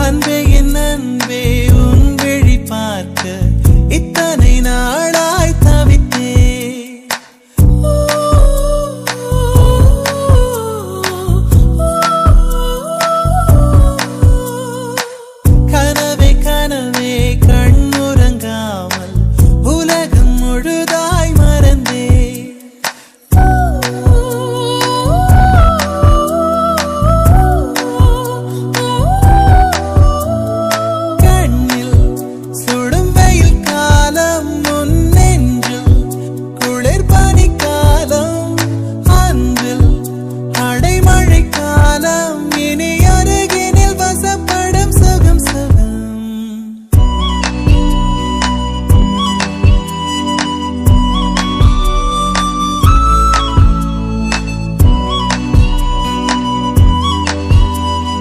அன்பே என் அன்பே.